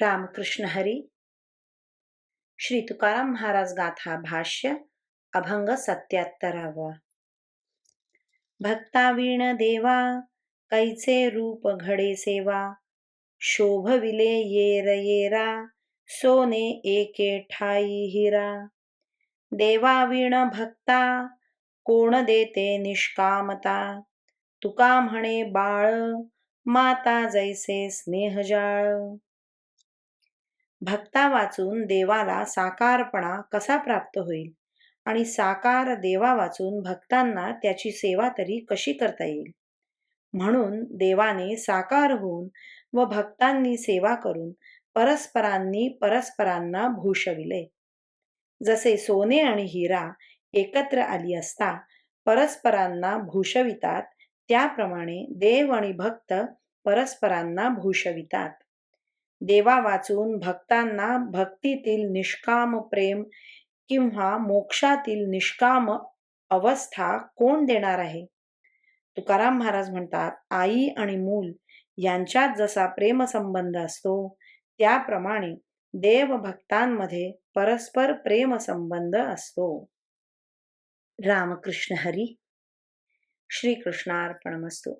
रामकृष्ण हरी श्री तुकाराम महाराज गाथा भाष्य अभंग सत्याहत्तरावा भक्तावीण देवा कैचे रूप घडे सेवा। शोभविले येर येरा सोने एके ठाई हिरा। देवावीण भक्ता कोण देते निष्कामता? तुका म्हणे बाळ माता जैसे स्नेहजाळ भक्ता वाचून देवाला साकारपणा कसा प्राप्त होईल? आणि साकार देवा वाचून भक्तांना त्याची सेवा तरी कशी करता येईल? म्हणून देवाने साकार होऊन व भक्तांनी सेवा करून परस्परांनी परस्परांना भूषविले. जसे सोने आणि हिरा एकत्र आली असता परस्परांना भूषवितात त्याप्रमाणे देव आणि भक्त परस्परांना भूषवितात. देवा वाचून भक्तांना भक्तीतील निष्काम प्रेम किंवा मोक्षातील निष्काम अवस्था कोण देणार आहे? तुकाराम महाराज म्हणतात आई आणि मूल यांच्यात जसा प्रेमसंबंध असतो त्याप्रमाणे देव भक्तांमध्ये परस्पर प्रेम संबंध असतो. रामकृष्ण हरी. श्रीकृष्णार्पणमस्तू.